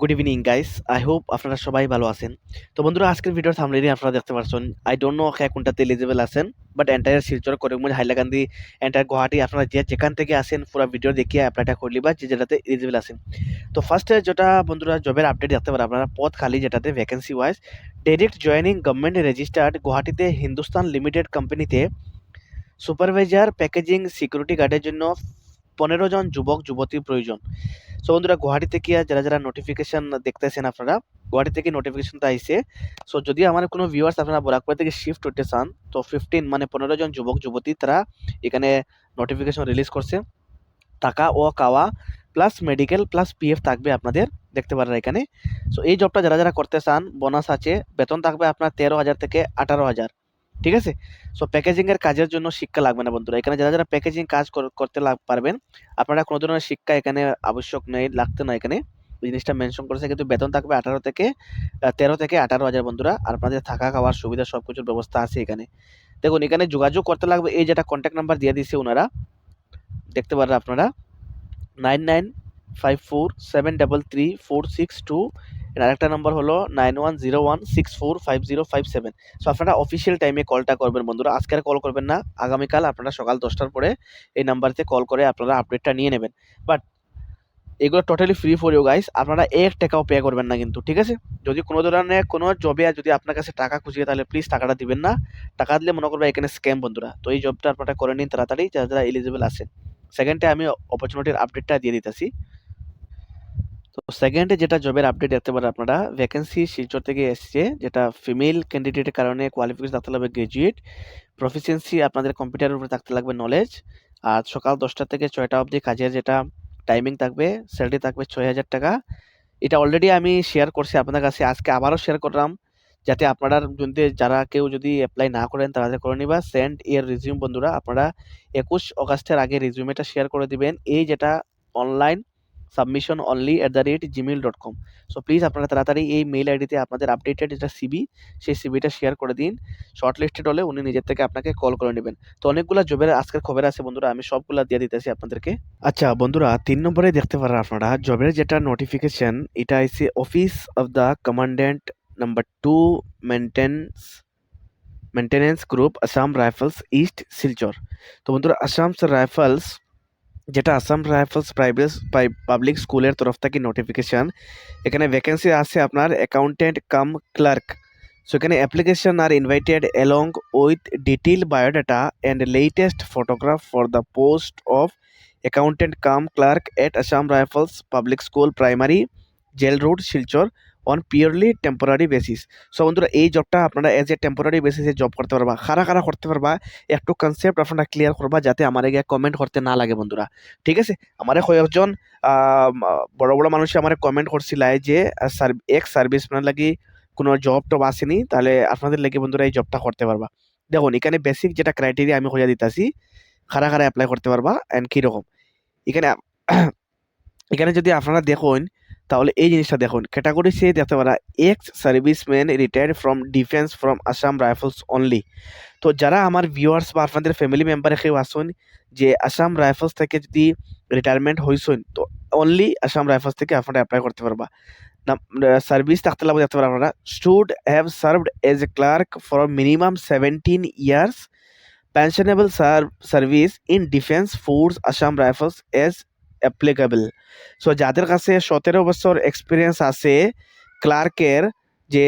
Good evening guys I hope আপনারা সবাই ভালো আছেন। তো বন্ধুরা, আজকের ভিডিওর থামলেই আপনারা দেখতে পাচ্ছেন আই ডোন্ট নো কে কোনটাতে এলিজিবল আছেন but entire Silchar, Karimganj, Hailakandi entire Guwahati, আপনারা যে যেখান থেকে আসেন পুরো ভিডিও দেখিয়ে অ্যাপ্লাইটা করলি বা যে যেটাতে এলিজিবল আছেন। তো ফার্স্টে যেটা বন্ধুরা জবের আপডেট দেখতে পারেন আপনারা পদ খালি যেটাতে vacancy wise direct joining government registered গুয়াহাটিতে Hindustan limited কোম্পানিতে সুপারভাইজার প্যাকেজিং সিকিউরিটি গার্ডের জন্য পনেরো জন যুবক, যুবতী প্রয়োজন। সো বন্ধুরা, গুয়াহাটি থেকে যারা যারা নোটিফিকেশন দেখতেছেন আপনারা, গুয়াহাটি থেকে নোটিফিকেশনটা আইছে। সো যদি আমার কোনো ভিউয়ার্স আপনারা বরাকপুর থেকে শিফট হতে চান, তো ফিফটিন মানে পনেরো জন যুবক, যুবতী তারা এখানে নোটিফিকেশন রিলিজ করছে। টাকা ও কাওয়া প্লাস মেডিকেল প্লাস পিএফ থাকবে আপনাদের, দেখতে পারেন এখানে। সো এই জবটা যারা যারা করতে চান বোনাস আছে। বেতন থাকবে আপনার তেরো হাজার থেকে আঠারো হাজার। ঠিক আছে? সো প্যাকেজিং এর কাজের জন্য শিক্ষা লাগবে না বন্ধুরা। এখানে যারা যারা প্যাকেজিং কাজ করতে পারবেন, আপনারা কোনো ধরনের শিক্ষা এখানে আবশ্যক নেই, লাগতে না এখানে। জিনিসটা মেনশন করেছে কিন্তু বেতন থাকবে আঠারো থেকে তেরো থেকে আঠারো হাজার বন্ধুরা। আর আপনাদের থাকা খাওয়ার সুবিধা সব কিছুর ব্যবস্থা আছে এখানে। দেখুন, এখানে যোগাযোগ করতে লাগবে। এই যেটা কন্ট্যাক্ট নাম্বার দিয়ে দিয়েছে ওনারা, দেখতে পারেন আপনারা। Nine nine five four seven double three four six two আরেকটা নম্বর হলো nine one zero one six four five zero five seven so আপনারা অফিসিয়াল টাইমে কলটা করবেন বন্ধুরা। আজকে আর কল করবেন না। আগামীকাল আপনারা সকাল দশটার পরে এই নাম্বারতে কল করে আপনারা আপডেটটা নিয়ে নেবেন। বাট এগুলো totally free for you guys আপনারা এক টাকাও পে করবেন না কিন্তু, ঠিক আছে? যদি কোনো ধরনের কোনো জবে যদি আপনার কাছে টাকা খুঁজিয়ে তাহলে প্লিজ টাকাটা দিবেন না। টাকা দিলে মনে করবে এখানে স্ক্যাম বন্ধুরা। তো এই জবটা আপনারা করে নিন তাড়াতাড়ি, যারা যারা এলিজিবল আছেন। সেকেন্ডে আমি অপরচুনিটির আপডেটটা দিয়ে দিতেছি। তো সেকেন্ডে যেটা জবের আপডেট দেখতে পারেন আপনারা ভ্যাকেন্সি শিলচর থেকে এসছে, যেটা ফিমেল ক্যান্ডিডেটের কারণে কোয়ালিফিকেশন থাকতে লাগবে গ্রাজুয়েট প্রফিসিয়েন্সি আপনাদের কম্পিউটারের উপরে থাকতে লাগবে নলেজ আর সকাল দশটা থেকে ছয়টা অবধি কাজের যেটা টাইমিং থাকবে স্যালারি থাকবে ছয় হাজার টাকা। এটা অলরেডি আমি শেয়ার করছি আপনাদের কাছে, আজকে আবারও শেয়ার করলাম, যাতে আপনারা যদি, যারা কেউ যদি অ্যাপ্লাই না করেন তাদের করে নিবা। সেন্ড ইয়ার রিজিউম বন্ধুরা, আপনারা একুশ অগাস্টের আগে রিজিউমেটা শেয়ার করে দিবেন। এই যেটা online submission only at the rate Gmail dot com so please আপনারা তাড়াতাড়ি এই মেল আইডিতে আপনাদের আপডেটেড যেটা সিবি সেই সিবিটা শেয়ার করে দিন। শর্ট লিস্টেড হলে উনি নিজের থেকে আপনাকে কল করে নেবেন। তো অনেকগুলো জবের আজকের খবর আছে বন্ধুরা, আমি সবগুলো দিয়ে দিতেছি আপনাদেরকে। আচ্ছা বন্ধুরা, তিন নম্বরে দেখতে পারেন আপনারা জবের যেটা নোটিফিকেশন এটা আছে office of the commandant number two maintenance maintenance group Assam rifles east Silchar তো বন্ধুরা আসাম রাইফেলস যেটা আসাম রাইফেলস প্রাইভেট পাবলিক স্কুলের তরফ থেকে নোটিফিকেশন এখানে ভ্যাকেন্সি আছে আপনার অ্যাকাউন্টেন্ট কাম ক্লার্ক সো এখানে application are invited along with detail biodata and latest photograph for the post of accountant cum clerk at Assam rifles public school primary jail road Silchar on purely temporary basis so বন্ধুরা, এই জবটা আপনারা as a temporary বেসিসে job করতে পারবা। খারা খারা করতে পারবা, একটু কনসেপ্ট আপনারা ক্লিয়ার করবা যাতে আমার গিয়ে কমেন্ট করতে না লাগে বন্ধুরা। ঠিক আছে? আমার কয়েকজন বড় বড় মানুষ আমার কমেন্ট করছিল যে এক্স সার্ভিসম্যান লাগি কোনো জব টব আসেনি, তাহলে আপনাদের লেগে বন্ধুরা এই জবটা করতে পারবা। দেখুন, এখানে বেসিক যেটা ক্রাইটেরিয়া আমি হইয়া দিতেছি খারা খারা অ্যাপ্লাই করতে পারবা অ্যান্ড কীরকম। এখানে এখানে যদি আপনারা দেখুন তাহলে এই জিনিসটা দেখুন ক্যাটাগরি সে দেখতে পারা ex serviceman retired from defence from Assam rifles only তো যারা আমার ভিউয়ার্স বা আপনাদের ফ্যামিলি মেম্বারে কেউ আসুন, যে আসাম রাইফেলস থেকে যদি রিটায়ারমেন্ট হয়েছেন তো অনলি আসাম রাইফেলস থেকে আপনারা অ্যাপ্লাই করতে পারবা। সার্ভিস থাকতে লাগবে দেখতে পারেন আপনারা should have served as a clerk for minimum seventeen years pensionable service in defence force Assam rifles as applicable so যাদের কাছে সতেরো বছর এক্সপিরিয়েন্স আছে ক্লার্কের যে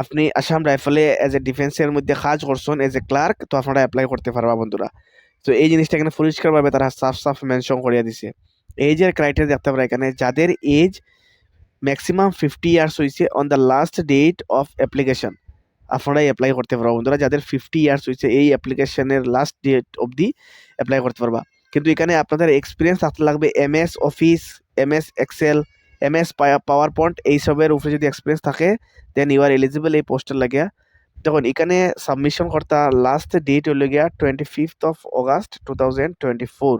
আপনি আসাম রাইফেলে এজ এ ডিফেন্সের মধ্যে কাজ করছেন এজ এ ক্লার্ক তো আপনারা অ্যাপ্লাই করতে পারবা বন্ধুরা। তো এই জিনিসটা এখানে পরিষ্কারভাবে তারা সাফ সাফ মেনশন করিয়া দিছে। এজের ক্রাইটেরিয়া দেখতে পারা এখানে, যাদের এজ ম্যাক্সিমাম ফিফটি ইয়ার্স হয়েছে on the last date of application আপনারাই অ্যাপ্লাই করতে পারবা বন্ধুরা। যাদের ফিফটি ইয়ার্স হয়েছে এই অ্যাপ্লিকেশনের লাস্ট ডেট অবধি অ্যাপ্লাই করতে পারবা। কিন্তু এখানে আপনাদের এক্সপিরিয়েন্স থাকতে লাগবে M S office M S excel M S PowerPoint এইসবের উপরে যদি এক্সপিরিয়েন্স থাকে দেন ইউ আর এলিজিবল এই পোস্টের লাগিয়া। দেখুন, এখানে সাবমিশন কর্তা লাস্ট ডেট হইল গিয়া twenty fifth of August two thousand twenty four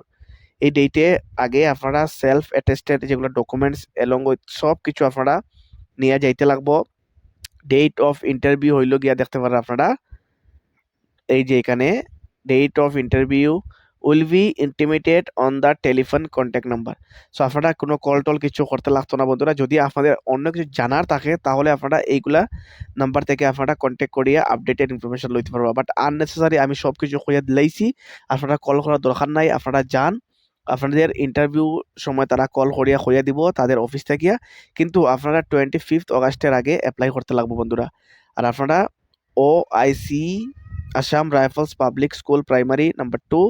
এই ডেটে আগে আপনারা সেলফ অ্যাটেস্টেড যেগুলো ডকুমেন্টস এলং উইথ সব কিছু আপনারা নিয়ে যাইতে লাগবো। ডেট অফ ইন্টারভিউ হইল গিয়া দেখতে পারেন আপনারা। এই যে এখানে date of interview will be intimated on the telephone contact number so আপনারা কোনো কল টল কিছু করতে লাগতো না বন্ধুরা। যদি আপনাদের অন্য কিছু জানার থাকে, তাহলে আপনারা এইগুলা নাম্বার থেকে আপনারা কন্ট্যাক্ট করিয়া আপডেটেড ইনফরমেশন লইতে পারবা। বাট আননেসেসারি আমি সব কিছু কইয়া দিলাইছি। আপনারা কল করার দরকার নাই। আপনারা যান। আপনাদের ইন্টারভিউ সময় তারা কল করিয়া কইয়া দিব তাদের অফিস থেকে। কিন্তু আপনারা টোয়েন্টি ফিফথ অগাস্টের আগে অ্যাপ্লাই করতে লাগবো বন্ধুরা। আর আপনারা O IC Assam rifles public school primary number two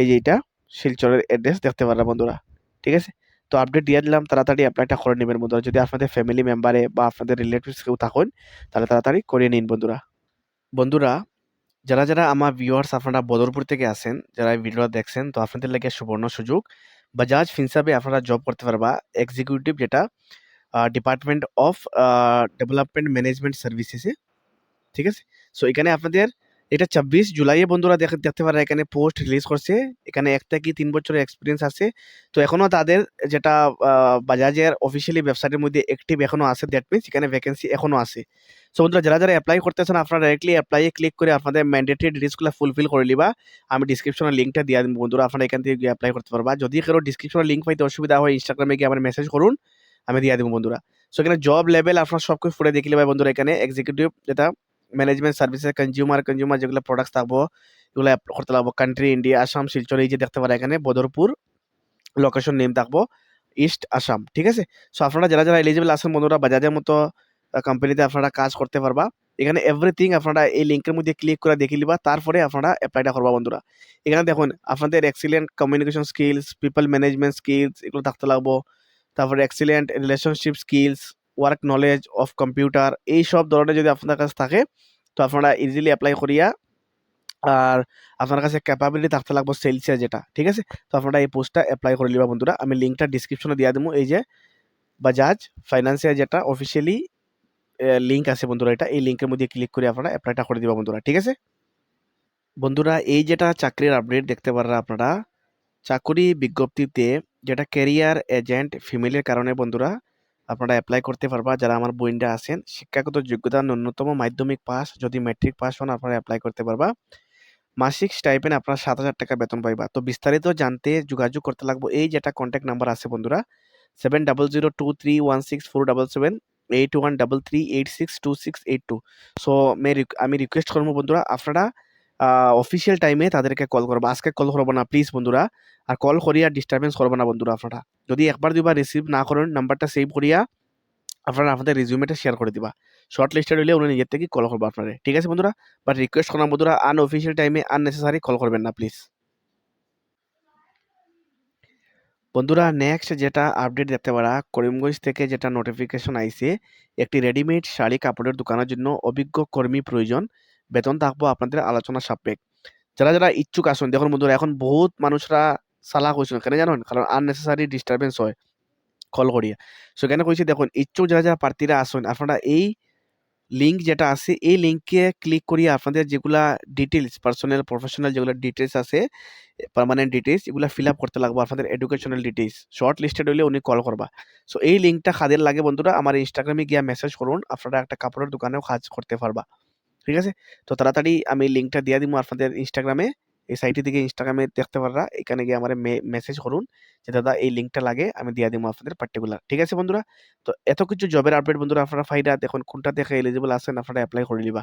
এই যে এটা, শিলচরের অ্যাড্রেস দেখতে পাররা বন্ধুরা, ঠিক আছে? তো আপডেট দিয়ে দিলাম, তাড়াতাড়ি অ্যাপ্লাইটা করে নেবেন বন্ধুরা। যদি আপনাদের ফ্যামিলি মেম্বারে বা আপনাদের রিলেটিভস কেউ থাকুন, তাহলে তাড়াতাড়ি করিয়ে নিন বন্ধুরা। বন্ধুরা, যারা যারা আমার ভিউয়ার্স আপনারা বদরপুর থেকে আসেন যারা এই ভিডিওটা দেখছেন, তো আপনাদের লাগে সুবর্ণ সুযোগ। বাজাজ ফিনসাবে আপনারা জব করতে পারবা। এক্সিকিউটিভ যেটা ডিপার্টমেন্ট অফ ডেভেলপমেন্ট ম্যানেজমেন্ট সার্ভিসেসে ঠিক আছে? সো এখানে আপনাদের এটা ছাব্বিশ জুলাইয়ে বন্ধুরা দেখ দেখতে পারে, এখানে পোস্ট রিলিজ করছে। এখানে এক থেকে তিন বছরের এক্সপিরিয়েন্স আছে। তো এখনও তাদের যেটা বাজাজের অফিসিয়ালি ওয়েবসাইটের মধ্যে অ্যাক্টিভ এখনও আছে দ্যাট মিনস এখানে ভ্যাকেন্সি এখনও আছে। সো বন্ধুরা, যারা যারা অ্যাপ্লাই করতেছেন, আপনারা ডাইরেক্টলি অ্যাপ্লাইয়ে ক্লিক করে আপনাদের ম্যান্ডেটরি ডিটেলসগুলো ফুলফিল করে নিবা। আমি ডিসক্রিপশনের লিঙ্কটা দিয়ে দিব বন্ধুরা, আপনারা এখান থেকে অ্যাপ্লাই করতে পারবা। যদি কারও ডিসক্রিপশনের লিঙ্ক পাইতে অসুবিধা হয় ইনস্টাগ্রামে গিয়ে আমার মেসেজ করুন, আমি দিয়ে দেবো বন্ধুরা। সো এখানে জব লেভেল আপনার সব কিছু ফুটে দেখলে ভাই বন্ধুরা, এখানে এক্সিকিউটিভ যেটা ম্যানেজমেন্ট সার্ভিসেস কনজিউমার কনজিউমার যেগুলো প্রোডাক্টস থাকব, এগুলো করতে লাগবো। কান্ট্রি ইন্ডিয়া আসাম শিলচর, এই যে দেখতে পারে এখানে, বদরপুর লোকেশন নেম থাকব ইস্ট আসাম ঠিক আছে? সো আপনারা যারা যারা এলিজিবল আছেন বন্ধুরা, বাজাজের মতো কোম্পানিতে আপনারা কাজ করতে পারবা। এখানে এভরিথিং আপনারা এই লিঙ্কের মধ্যে ক্লিক করে দেখে নিবা, তারপরে আপনারা অ্যাপ্লাইটা করবা বন্ধুরা। এখানে দেখুন, আপনাদের excellent communication skills people management skills এগুলো থাকতে লাগবো। তারপরে excellent relationship skills work knowledge of computer এই সব ধরনের যদি আপনার কাছে থাকে, তো আপনারা ইজিলি অ্যাপ্লাই করিয়া, আর আপনার কাছে ক্যাপাবিলিটি থাকতে লাগবো সেলসের যেটা, ঠিক আছে? তো আপনারা এই পোস্টটা অ্যাপ্লাই করে নিবা বন্ধুরা। আমি লিঙ্কটা ডিসক্রিপশনে দিয়ে দেবো এই যে বাজাজ ফাইন্যান্সিয়াল যেটা অফিসিয়ালি লিঙ্ক আছে বন্ধুরা এটা। এই লিঙ্কের মধ্যে ক্লিক করে আপনারা অ্যাপ্লাইটা করে দিবা বন্ধুরা, ঠিক আছে? বন্ধুরা, এই যেটা চাকরির আপডেট দেখতে পাররা আপনারা, চাকরি বিজ্ঞপ্তিতে যেটা ক্যারিয়ার এজেন্ট ফিমেলের কারণে বন্ধুরা আপনারা অ্যাপ্লাই করতে পারবা। যারা আমার বইনরা আছেন, শিক্ষাগত যোগ্যতা ন্যূনতম মাধ্যমিক পাস যদি ম্যাট্রিক পাস হন, আপনারা অ্যাপ্লাই করতে পারবা। মাসিক স্টাইপেন আপনারা সাত হাজার টাকা বেতন পাইবা। তো বিস্তারিত জানতে যোগাযোগ করতে লাগবো। এই যেটা কন্ট্যাক্ট নাম্বার আছে বন্ধুরা seven double zero two three one six four double seven eight one double three eight six two six eight two so আমি রিকোয়েস্ট করব বন্ধুরা, আপনারা অফিসিয়াল টাইমে তাদেরকে কল করব। আজকে কল করব না প্লিজ বন্ধুরা। আর কল করিয়া ডিস্টারবেন্স করব না বন্ধুরা আপনারা। যদি একবার দুইবার রিসিভ না করেন নাম্বারটা সেভ করিয়া আপনারা আপনাদের রিজিউমেটা শেয়ার করে দিবা। শর্ট লিস্টেড হলে উনি নিজের থেকে কল করব আপনারা। ঠিক আছে বন্ধুরা? বাট রিকোয়েস্ট করলাম বন্ধুরা আনঅফিসিয়াল টাইমে আননেসেসারি কল করবেন না প্লিজ বন্ধুরা নেক্সট যেটা আপডেট দেখতে পারা, করিমগঞ্জ থেকে যেটা নোটিফিকেশন আইছে, একটি রেডিমেড শাড়ি কাপড়ের দোকানের জন্য অভিজ্ঞ কর্মী প্রয়োজন। বেতন থাকব আপনাদের আলোচনা সাপেক্ষ। যারা যারা ইচ্ছুক আসুন দেখুন বন্ধুরা, এখন বহুত মানুষরা সালাক হয়েছিল কেন জানুন কারণ আননেসেসারি ডিস্টারবেন্স হয়, কল করিয়া সো কেন কইছি দেখুন, ইচ্ছুক যারা যারা প্রার্থীরা আসুন আপনারা এই লিঙ্ক যেটা আছে, এই লিঙ্কে ক্লিক করিয়ে আপনাদের যেগুলা ডিটেলস পার্সোনাল প্রফেশনাল যেগুলো ডিটেলস আছে পার্মানেন্ট ডিটেলস এগুলো ফিল আপ করতে লাগবে, আপনাদের এডুকেশনাল ডিটেলস শর্ট লিস্টেড হলে উনি কল করবা। সো এই লিঙ্কটা খাদের লাগে বন্ধুরা, আমার ইনস্টাগ্রামে গিয়ে মেসেজ করুন, আপনারা একটা কাপড়ের দোকানেও কাজ করতে পারবা। ঠিক আছে? তো তাড়াতাড়ি আমি লিঙ্কটা দিয়ে দিব আপনাদের ইনস্টাগ্রামে এই সাইটে থেকে ইনস্টাগ্রামে দেখতে পাররা। এখানে গিয়ে আমার মেসেজ করুন যে, দাদা, এই লিঙ্কটা লাগে, আমি দিয়ে দিব আপনাদের পার্টিকুলার ঠিক আছে বন্ধুরা? তো এত কিছু জবের আপডেট বন্ধুরা, আপনারা ফাইডা দেখুন, কোনটা দেখে এলিজিবল আছেন আপনারা অ্যাপ্লাই করে নিবা।